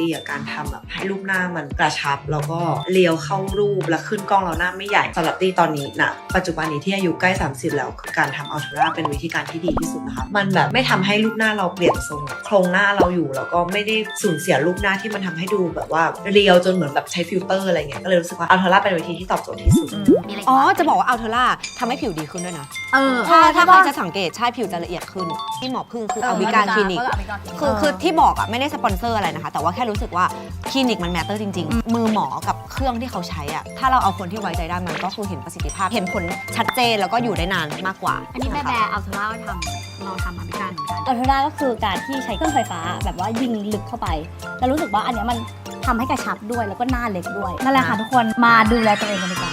ตี้อะการทำแบบให้รูปหน้ามันกระชับ แล้วก็เรียวเข้ารูปแล้วขึ้นกล้องเราหน้าไม่ใหญ่สำหรับตี้ตอนนี้นะปัจจุบันนี้ที่อายุใกล้ 30 แล้วคือการทำอัลตร้าเป็นวิธีการที่ดีที่สุดนะคะมันแบบไม่ทำให้รูปหน้าเราเปลี่ยนทรงโครงหน้าเราอยู่แล้วก็ไม่ได้สูญเสียรูปหน้าที่มันทำให้ดูแบบว่าเรียวจนเหมือนแบบใช้ฟิลเตอร์อะไรเงี้ยก็เลยรู้สึกว่าอัลตร้าเป็นวิธีที่ตอบโจทย์ที่สุดมีอะไรอ๋อจะบอกว่าอัลเทอร่าทำให้ผิวดีขึ้นด้วยนะ เออถ้าถ้าใครใช่ปะจะสังเกตใช่ผิวจะละเอียดขึ้น ที่หมอพึ่งคือเออเอาวิกาคลินิกก็เอาวิกาคลินิก คือคือที่บอกอะไม่ได้สปอนเซอร์อะไรนะคะ แต่ว่าแค่รู้สึกว่าคลินิกมันแมตเตอร์จริง ๆ มือหมอกับเครื่องที่เขาใช้อะถ้าเราเอาคนที่ไว้ใจได้มันก็คือเห็นประสิทธิภาพ เห็นผลชัดเจนแล้วก็อยู่ได้นานมากกว่าอันนี้แม่แบร์เอาเทล่าทำเราทำมาพิการเหมือนกันอัลเทอร่าก็คือการที่ใช้เครื่องไฟฟ้าแบบว่ายิงลึกเข้าไป แล้วรู้สึกว่าอันเนี้ยมันทำให้กระชับด้วยแล้วก็หน้าเล็กด้วยนั่นแหละค่ะทุกคนมาดูแลตัวเองกันดีกว่า